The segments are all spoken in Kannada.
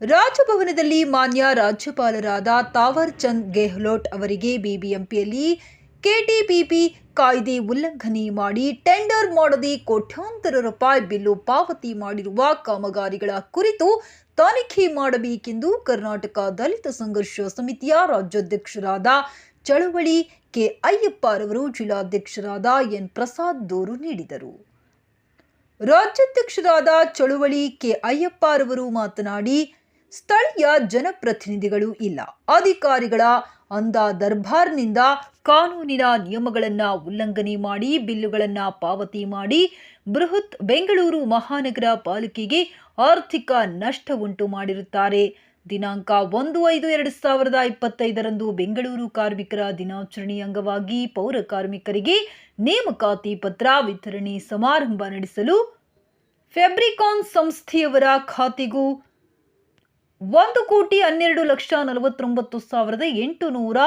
ರಾಜಭವನದಲ್ಲಿ ಮಾನ್ಯ ರಾಜ್ಯಪಾಲರಾದ ತಾವರ್ ಚಂದ್ ಗೆಹ್ಲೋಟ್ ಅವರಿಗೆ ಬಿಬಿಎಂಪಿಯಲ್ಲಿ ಕೆಟಿಪಿಪಿ ಕಾಯ್ದೆ ಉಲ್ಲಂಘನೆ ಮಾಡಿ ಟೆಂಡರ್ ಮಾಡದೆ ಕೋಟ್ಯಾಂತರ ರೂಪಾಯಿ ಬಿಲ್ಲು ಪಾವತಿ ಮಾಡಿರುವ ಕಾಮಗಾರಿಗಳ ಕುರಿತು ತನಿಖೆ ಮಾಡಬೇಕೆಂದು ಕರ್ನಾಟಕ ದಲಿತ ಸಂಘರ್ಷ ಸಮಿತಿಯ ರಾಜ್ಯಾಧ್ಯಕ್ಷರಾದ ಚಳವಳಿ ಕೆ ಅಯ್ಯಪ್ಪರವರು ಜಿಲ್ಲಾಧ್ಯಕ್ಷರಾದ ಎನ್ ಪ್ರಸಾದ್ ದೂರು ನೀಡಿದರು. ರಾಜ್ಯಾಧ್ಯಕ್ಷರಾದ ಚಳುವಳಿ ಕೆ ಅಯ್ಯಪ್ಪರವರು ಮಾತನಾಡಿ ಸ್ಥಳೀಯ ಜನಪ್ರತಿನಿಧಿಗಳು ಇಲ್ಲ. ಅಧಿಕಾರಿಗಳ ಅಂದ ದರ್ಬಾರ್ನಿಂದ ಕಾನೂನಿನ ನಿಯಮಗಳನ್ನು ಉಲ್ಲಂಘನೆ ಮಾಡಿ, ಬಿಲ್ಲುಗಳನ್ನು ಪಾವತಿ ಮಾಡಿ ಬೃಹತ್ ಬೆಂಗಳೂರು ಮಹಾನಗರ ಪಾಲಿಕೆಗೆ ಆರ್ಥಿಕ ನಷ್ಟ ಉಂಟು ಮಾಡಿರುತ್ತಾರೆ. ದಿನಾಂಕ ಒಂದು ಐದು ಎರಡು ಸಾವಿರದ ಇಪ್ಪತ್ತೈದರಂದು ಬೆಂಗಳೂರು ಕಾರ್ಮಿಕರ ದಿನಾಚರಣೆ ಅಂಗವಾಗಿ ಪೌರ ಕಾರ್ಮಿಕರಿಗೆ ನೇಮಕಾತಿ ಪತ್ರ ವಿತರಣೆ ಸಮಾರಂಭ ನಡೆಸಲು ಫೆಬ್ರಿಕಾನ್ ಸಂಸ್ಥೆಯವರ ಖಾತೆಗೂ ಒಂದು ಕೋಟಿ ಹನ್ನೆರಡು ಲಕ್ಷ ನಲವತ್ತೊಂಬತ್ತು ಸಾವಿರದ ಎಂಟು ನೂರ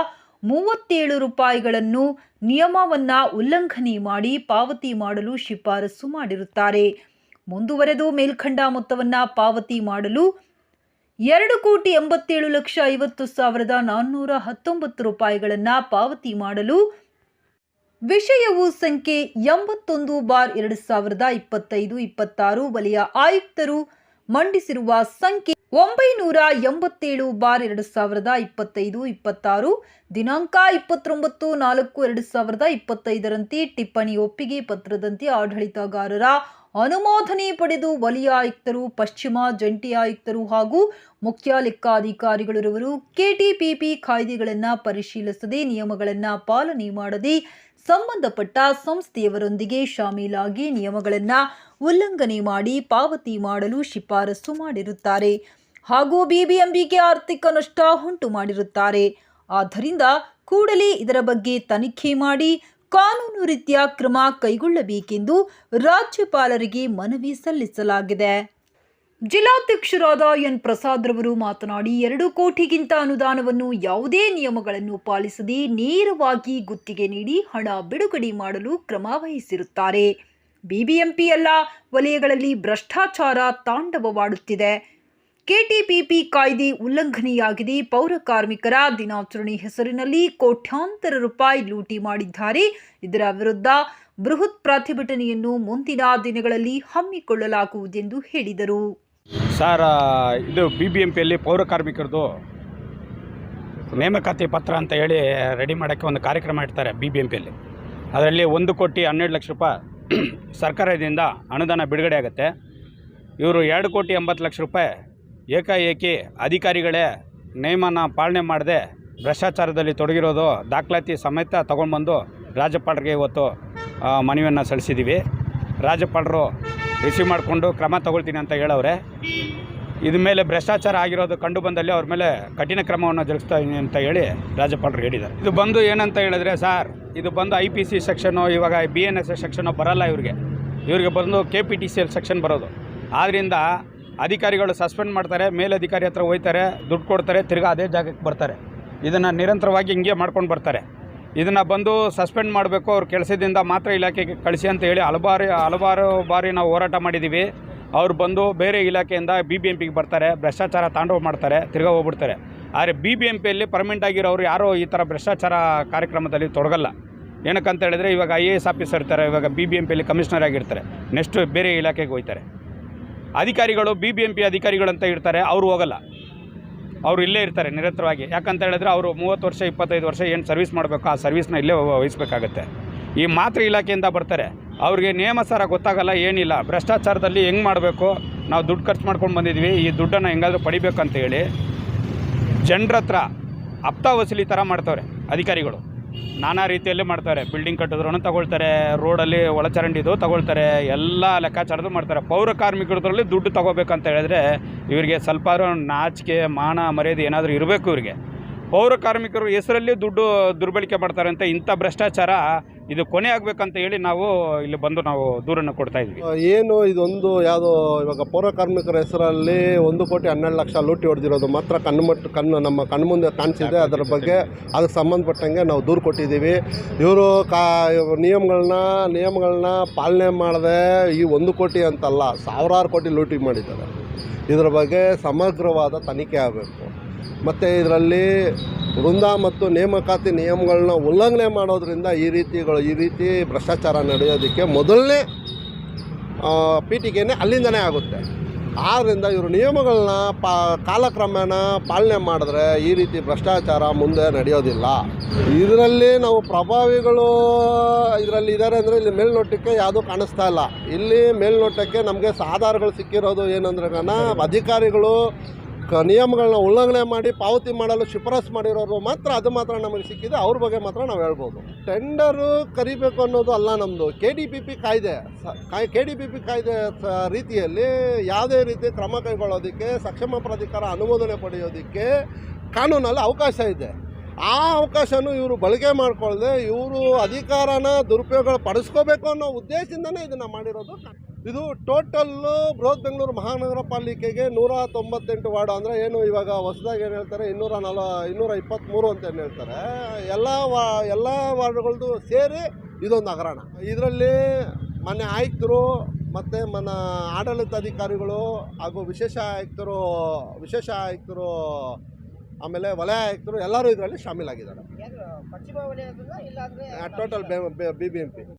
ಮೂವತ್ತೇಳು ರೂಪಾಯಿಗಳನ್ನು ನಿಯಮವನ್ನ ಉಲ್ಲಂಘನೆ ಮಾಡಿ ಪಾವತಿ ಮಾಡಲು ಶಿಫಾರಸು ಮಾಡಿರುತ್ತಾರೆ. ಮುಂದುವರೆದು ಮೇಲ್ಖಂಡ ಮೊತ್ತವನ್ನ ಪಾವತಿ ಮಾಡಲು ಎರಡು ಕೋಟಿ ಎಂಬತ್ತೇಳು ಲಕ್ಷ ಐವತ್ತು ಸಾವಿರದ ನಾನ್ನೂರ ಹತ್ತೊಂಬತ್ತು ರೂಪಾಯಿಗಳನ್ನು ಪಾವತಿ ಮಾಡಲು ವಿಷಯವು ಸಂಖ್ಯೆ ಎಂಬತ್ತೊಂದು ಬಾರ್ ಎರಡು ಸಾವಿರದ ಇಪ್ಪತ್ತೈದು, ಇಪ್ಪತ್ತಾರು ವಲಯ ಆಯುಕ್ತರು ಮಂಡಿಸಿರುವ ಸಂಖ್ಯೆ ಒಂಬೈನೂರ ಎಂಬತ್ತೇಳು ಬಾರ್ ಎರಡು ಸಾವಿರದ ಇಪ್ಪತ್ತೈದು, ಇಪ್ಪತ್ತಾರು, ದಿನಾಂಕ ಇಪ್ಪತ್ತೊಂಬತ್ತು, ನಾಲ್ಕು, ಎರಡು ಸಾವಿರದ ಇಪ್ಪತ್ತೈದರಂತೆ ಟಿಪ್ಪಣಿ ಒಪ್ಪಿಗೆ ಪತ್ರದಂತೆ ಆಡಳಿತಗಾರರ ಅನುಮೋದನೆ ಪಡೆದು ವಲಯ ಆಯುಕ್ತರು, ಪಶ್ಚಿಮ ಜಂಟಿ ಆಯುಕ್ತರು ಹಾಗೂ ಮುಖ್ಯ ಲೆಕ್ಕಾಧಿಕಾರಿಗಳಿರುವರು ಕೆಟಿಪಿಪಿ ಕಾಯ್ದೆಗಳನ್ನು ಪರಿಶೀಲಿಸದೆ ನಿಯಮಗಳನ್ನು ಪಾಲನೆ ಮಾಡದೆ ಸಂಬಂಧಪಟ್ಟ ಸಂಸ್ಥೆಯವರೊಂದಿಗೆ ಶಾಮೀಲಾಗಿ ನಿಯಮಗಳನ್ನು ಉಲ್ಲಂಘನೆ ಮಾಡಿ ಪಾವತಿ ಮಾಡಲು ಶಿಫಾರಸು ಮಾಡಿರುತ್ತಾರೆ. ಹಾಗೂ ಬಿಬಿಎಂಬಿಗೆ ಆರ್ಥಿಕ ನಷ್ಟ ಉಂಟು ಮಾಡಿರುತ್ತಾರೆ. ಆದ್ದರಿಂದ ಕೂಡಲೇ ಇದರ ಬಗ್ಗೆ ತನಿಖೆ ಮಾಡಿ ಕಾನೂನು ರೀತಿಯ ಕ್ರಮ ಕೈಗೊಳ್ಳಬೇಕೆಂದು ರಾಜ್ಯಪಾಲರಿಗೆ ಮನವಿ ಸಲ್ಲಿಸಲಾಗಿದೆ. ಜಿಲ್ಲಾಧ್ಯಕ್ಷರಾದ ಎನ್ ಪ್ರಸಾದ್ ರವರು ಮಾತನಾಡಿ, ಎರಡು ಕೋಟಿಗಿಂತ ಅನುದಾನವನ್ನು ಯಾವುದೇ ನಿಯಮಗಳನ್ನು ಪಾಲಿಸದೆ ನೇರವಾಗಿ ಗುತ್ತಿಗೆ ನೀಡಿ ಹಣ ಬಿಡುಗಡೆ ಮಾಡಲು ಕ್ರಮ ವಹಿಸಿರುತ್ತಾರೆ. ಬಿಬಿಎಂಪಿ ಎಲ್ಲ ವಲಯಗಳಲ್ಲಿ ಭ್ರಷ್ಟಾಚಾರ ತಾಂಡವವಾಡುತ್ತಿದೆ. ಕೆಟಿಪಿಪಿ ಕಾಯ್ದೆ ಉಲ್ಲಂಘನೆಯಾಗಿದೆ. ಪೌರ ಕಾರ್ಮಿಕರ ದಿನಾಚರಣೆ ಹೆಸರಿನಲ್ಲಿ ಕೋಟ್ಯಾಂತರ ರೂಪಾಯಿ ಲೂಟಿ ಮಾಡಿದ್ದಾರೆ. ಇದರ ವಿರುದ್ಧ ಬೃಹತ್ ಪ್ರತಿಭಟನೆಯನ್ನು ಮುಂದಿನ ದಿನಗಳಲ್ಲಿ ಹಮ್ಮಿಕೊಳ್ಳಲಾಗುವುದೆಂದು ಹೇಳಿದರು. ಸರ್ ಇದು ಬಿ ಬಿ ಎಂ ಪಿಯಲ್ಲಿ ಪೌರ ಕಾರ್ಮಿಕರದು ನೇಮಕಾತಿ ಪತ್ರ ಅಂತ ಹೇಳಿ ರೆಡಿ ಮಾಡೋಕ್ಕೆ ಒಂದು ಕಾರ್ಯಕ್ರಮ ಇಡ್ತಾರೆ ಬಿ ಬಿ ಎಂ ಪಿಯಲ್ಲಿ ಅದರಲ್ಲಿ ಒಂದು ಕೋಟಿ ಹನ್ನೆರಡು ಲಕ್ಷ ರೂಪಾಯಿ ಸರ್ಕಾರದಿಂದ ಅನುದಾನ ಬಿಡುಗಡೆ ಆಗುತ್ತೆ. ಇವರು ಎರಡು ಕೋಟಿ ಎಂಬತ್ತು ಲಕ್ಷ ರೂಪಾಯಿ ಏಕಾಏಕಿ ಅಧಿಕಾರಿಗಳೇ ನಿಯಮನ ಪಾಲನೆ ಮಾಡದೆ ಭ್ರಷ್ಟಾಚಾರದಲ್ಲಿ ತೊಡಗಿರೋದು ದಾಖಲಾತಿ ಸಮೇತ ತಗೊಂಡ್ಬಂದು ರಾಜ್ಯಪಾಲರಿಗೆ ಇವತ್ತು ಮನವಿಯನ್ನು ಸಲ್ಲಿಸಿದ್ದೀವಿ ರಾಜ್ಯಪಾಲರು ರಿಸೀವ್ ಮಾಡಿಕೊಂಡು ಕ್ರಮ ತಗೊಳ್ತೀನಿ ಅಂತ ಹೇಳವ್ರೆ. ಇದ್ರ ಮೇಲೆ ಭ್ರಷ್ಟಾಚಾರ ಆಗಿರೋದು ಕಂಡು ಬಂದಲ್ಲಿ ಅವ್ರ ಮೇಲೆ ಕಠಿಣ ಕ್ರಮವನ್ನು ಜರುಗಿಸ್ತಾ ಇದೀನಿ ಅಂತ ಹೇಳಿ ರಾಜ್ಯಪಾಲರು ಹೇಳಿದ್ದಾರೆ. ಇದು ಬಂದು ಏನಂತ ಹೇಳಿದ್ರೆ, ಸರ್, ಇದು ಬಂದು ಐ ಪಿ ಸಿ ಸೆಕ್ಷನು ಇವಾಗ B N S S section ಬರಲ್ಲ ಇವ್ರಿಗೆ. ಇವ್ರಿಗೆ ಬಂದು K P T C L section ಬರೋದು. ಆದ್ದರಿಂದ ಅಧಿಕಾರಿಗಳು ಸಸ್ಪೆಂಡ್ ಮಾಡ್ತಾರೆ, ಮೇಲಧಿಕಾರಿ ಹತ್ರ ಹೋಯ್ತಾರೆ, ದುಡ್ಡು ಕೊಡ್ತಾರೆ, ತಿರ್ಗಾ ಅದೇ ಜಾಗಕ್ಕೆ ಬರ್ತಾರೆ. ಇದನ್ನು ನಿರಂತರವಾಗಿ ಹಿಂಗೆ ಮಾಡ್ಕೊಂಡು ಬರ್ತಾರೆ. ಇದನ್ನು ಬಂದು ಸಸ್ಪೆಂಡ್ ಮಾಡಬೇಕು, ಅವ್ರ ಕೆಲಸದಿಂದ ಮಾತ್ರ ಇಲಾಖೆಗೆ ಕಳಿಸಿ ಅಂತ ಹೇಳಿ ಹಲವಾರು ಹಲವಾರು ಬಾರಿ ನಾವು ಹೋರಾಟ ಮಾಡಿದ್ದೀವಿ ಅವ್ರು ಬಂದು ಬೇರೆ ಇಲಾಖೆಯಿಂದ ಬಿ ಬಿ ಎಂ ಪಿಗೆ ಬರ್ತಾರೆ, ಭ್ರಷ್ಟಾಚಾರ ತಾಂಡವ ಮಾಡ್ತಾರೆ, ತಿರ್ಗಾ ಹೋಗ್ಬಿಡ್ತಾರೆ. ಆದರೆ ಬಿ ಬಿ ಎಂ ಪಿಯಲ್ಲಿ ಪರ್ಮನೆಂಟ್ ಆಗಿರೋರು ಯಾರೂ ಈ ಥರ ಭ್ರಷ್ಟಾಚಾರ ಕಾರ್ಯಕ್ರಮದಲ್ಲಿ ತೊಡಗಲ್ಲ. ಏನಕ್ಕಂತ ಹೇಳಿದ್ರೆ ಇವಾಗ ಐ ಎ ಎಸ್ ಆಫೀಸರ್ ಇರ್ತಾರೆ, ಇವಾಗ ಬಿ ಬಿ ಎಂ ಪಿಯಲ್ಲಿ ಕಮಿಷನರ್ ಆಗಿರ್ತಾರೆ, ನೆಕ್ಸ್ಟ್ ಬೇರೆ ಇಲಾಖೆಗೆ ಹೋಗ್ತಾರೆ. ಅಧಿಕಾರಿಗಳು ಬಿ ಬಿ ಎಂ ಪಿ ಅಧಿಕಾರಿಗಳಂತ ಇರ್ತಾರೆ, ಅವರು ಹೋಗಲ್ಲ. ಅವರು ಇಲ್ಲೇ ಇರ್ತಾರೆ ನಿರಂತರವಾಗಿ. ಯಾಕಂತ ಹೇಳಿದ್ರೆ ಅವರು ಮೂವತ್ತು ವರ್ಷ, ಇಪ್ಪತ್ತೈದು ವರ್ಷ ಏನು ಸರ್ವಿಸ್ ಮಾಡಬೇಕು, ಆ ಸರ್ವಿಸ್ನ ಇಲ್ಲೇ ವಹಿಸಬೇಕಾಗತ್ತೆ. ಈ ಮಾತೃ ಇಲಾಖೆಯಿಂದ ಬರ್ತಾರೆ, ಅವ್ರಿಗೆ ನೇಮಸಾರ ಗೊತ್ತಾಗಲ್ಲ, ಏನಿಲ್ಲ. ಭ್ರಷ್ಟಾಚಾರದಲ್ಲಿ ಹೆಂಗೆ ಮಾಡಬೇಕು? ನಾವು ದುಡ್ಡು ಖರ್ಚು ಮಾಡ್ಕೊಂಡು ಬಂದಿದ್ವಿ, ಈ ದುಡ್ಡನ್ನು ಹೆಂಗಾದರೂ ಪಡಿಬೇಕಂತ ಹೇಳಿ ಜನರ ಹತ್ರ ಹಪ್ತಾ ವಸೂಲಿ ಥರ ಮಾಡ್ತವ್ರೆ ಅಧಿಕಾರಿಗಳು. ನಾನಾ ರೀತಿಯಲ್ಲಿ ಮಾಡ್ತಾರೆ. ಬಿಲ್ಡಿಂಗ್ ಕಟ್ಟಿದ್ರು ತಗೊಳ್ತಾರೆ ರೋಡಲ್ಲಿ ಒಳಚರಂಡಿದು ತಗೊಳ್ತಾರೆ, ಎಲ್ಲ ಲೆಕ್ಕಾಚಾರದ್ದು ಮಾಡ್ತಾರೆ. ಪೌರ ಕಾರ್ಮಿಕರದ್ರಲ್ಲಿ ದುಡ್ಡು ತಗೋಬೇಕಂತ ಹೇಳಿದ್ರೆ ಇವರಿಗೆ ಸ್ವಲ್ಪ ನಾಚಿಕೆ, ಮಾನ, ಮರ್ಯಾದೆ ಏನಾದರೂ ಇರಬೇಕು ಇವರಿಗೆ. ಪೌರ ಕಾರ್ಮಿಕರು ಹೆಸರಲ್ಲಿ ದುಡ್ಡು ದುರ್ಬಳಕೆ ಮಾಡ್ತಾರೆ ಅಂತ ಇಂಥ ಭ್ರಷ್ಟಾಚಾರ ಇದು ಕೊನೆ ಆಗ್ಬೇಕಂತ ಹೇಳಿ ನಾವು ಇಲ್ಲಿ ಬಂದು ನಾವು ದೂರನ್ನು ಕೊಡ್ತಾ ಇದ್ವಿ ಏನು ಇದೊಂದು ಯಾವುದೋ ಇವಾಗ ಪೌರ ಕಾರ್ಮಿಕರ ಹೆಸರಲ್ಲಿ ಒಂದು ಕೋಟಿ ಹನ್ನೆರಡು ಲಕ್ಷ ಲೂಟಿ ಹೊಡೆದಿರೋದು ಮಾತ್ರ ಕಣ್ಣು ಮಟ್ಟು ಕಣ್ಣು ನಮ್ಮ ಕಣ್ಣು ಮುಂದೆ ಕಾಣಿಸಿದೆ. ಅದರ ಬಗ್ಗೆ ಅದಕ್ಕೆ ಸಂಬಂಧಪಟ್ಟಂಗೆ ನಾವು ದೂರು ಕೊಟ್ಟಿದ್ದೀವಿ. ಇವರು ಕಾ ನಿಯಮಗಳನ್ನ ನಿಯಮಗಳನ್ನ ಪಾಲನೆ ಮಾಡದೆ ಈ ಒಂದು ಕೋಟಿ ಅಂತಲ್ಲ, ಸಾವಿರಾರು ಕೋಟಿ ಲೂಟಿ ಮಾಡಿದ್ದಾರೆ. ಇದರ ಬಗ್ಗೆ ಸಮಗ್ರವಾದ ತನಿಖೆ ಆಗಬೇಕು. ಮತ್ತು ಇದರಲ್ಲಿ ವೃಂದ ಮತ್ತು ನೇಮಕಾತಿ ನಿಯಮಗಳನ್ನ ಉಲ್ಲಂಘನೆ ಮಾಡೋದ್ರಿಂದ ಈ ರೀತಿಗಳು, ಈ ರೀತಿ ಭ್ರಷ್ಟಾಚಾರ ನಡೆಯೋದಕ್ಕೆ ಮೊದಲನೇ ಪೀಠಿಗೆನೇ ಅಲ್ಲಿಂದನೇ ಆಗುತ್ತೆ. ಆದ್ದರಿಂದ ಇವರು ನಿಯಮಗಳನ್ನ ಪಾ, ಕಾಲಕ್ರಮೇಣ ಪಾಲನೆ ಮಾಡಿದ್ರೆ ಈ ರೀತಿ ಭ್ರಷ್ಟಾಚಾರ ಮುಂದೆ ನಡೆಯೋದಿಲ್ಲ. ಇದರಲ್ಲಿ ನಾವು ಪ್ರಭಾವಿಗಳು ಇದರಲ್ಲಿ ಇದ್ದಾರೆ ಅಂದರೆ ಇಲ್ಲಿ ಮೇಲ್ನೋಟಕ್ಕೆ ಯಾವುದೂ ಕಾಣಿಸ್ತಾ ಇಲ್ಲ. ಇಲ್ಲಿ ಮೇಲ್ನೋಟಕ್ಕೆ ನಮಗೆ ಆಧಾರಗಳು ಸಿಕ್ಕಿರೋದು ಏನಂದ್ರೆ ಅಧಿಕಾರಿಗಳು ನಿಯಮಗಳನ್ನ ಉಲ್ಲಂಘನೆ ಮಾಡಿ ಪಾವತಿ ಮಾಡಲು ಶಿಫಾರಸು ಮಾಡಿರೋರು ಮಾತ್ರ ಅದು ಮಾತ್ರ ನಮಗೆ ಸಿಕ್ಕಿದೆ. ಅವ್ರ ಬಗ್ಗೆ ಮಾತ್ರ ನಾವು ಹೇಳ್ಬೋದು. ಟೆಂಡರು ಕರಿಬೇಕು ಅನ್ನೋದು ಅಲ್ಲ ನಮ್ಮದು ಕೆ ಡಿ ಪಿ ಪಿ ಕಾಯ್ದೆ ಕೆ ಡಿ ಪಿ ಪಿ ಕಾಯ್ದೆ ರೀತಿಯಲ್ಲಿ ಯಾವುದೇ ರೀತಿ ಕ್ರಮ ಕೈಗೊಳ್ಳೋದಕ್ಕೆ, ಸಕ್ಷಮ ಪ್ರಾಧಿಕಾರ ಅನುಮೋದನೆ ಪಡೆಯೋದಕ್ಕೆ ಕಾನೂನಲ್ಲಿ ಅವಕಾಶ ಇದೆ. ಆ ಅವಕಾಶನೂ ಇವರು ಬಳಕೆ ಮಾಡಿಕೊಳ್ಳದೆ ಇವರು ಅಧಿಕಾರನ ದುರುಪಯೋಗ ಪಡಿಸ್ಕೋಬೇಕು ಅನ್ನೋ ಉದ್ದೇಶದಿಂದನೇ ಇದನ್ನು ಮಾಡಿರೋದು. ಇದು ಟೋಟಲ್ಲು ಬೃಹತ್ ಬೆಂಗಳೂರು ಮಹಾನಗರ ಪಾಲಿಕೆಗೆ ನೂರ ತೊಂಬತ್ತೆಂಟು ವಾರ್ಡು ಅಂದರೆ ಏನು ಇವಾಗ ಹೊಸದಾಗಿ ಏನು ಹೇಳ್ತಾರೆ? ಇನ್ನೂರ ನಲ ಇನ್ನೂರ ಇಪ್ಪತ್ತ್ಮೂರು ಅಂತ ಏನು ಹೇಳ್ತಾರೆ? ಎಲ್ಲ ವಾ ಎಲ್ಲ ವಾರ್ಡ್ಗಳದ್ದು ಸೇರಿ ಇದೊಂದು ಹಗರಣ. ಇದರಲ್ಲಿ ಮೊನ್ನೆ ಆಯುಕ್ತರು ಮತ್ತು ಮನ ಆಡಳಿತಾಧಿಕಾರಿಗಳು ಹಾಗೂ ವಿಶೇಷ ಆಯುಕ್ತರು ವಿಶೇಷ ಆಯುಕ್ತರು ಆಮೇಲೆ ವಲಯ ಆಯುಕ್ತರು ಎಲ್ಲರೂ ಇದರಲ್ಲಿ ಶಾಮೀಲಾಗಿದ್ದಾರೆ. Total B B M P.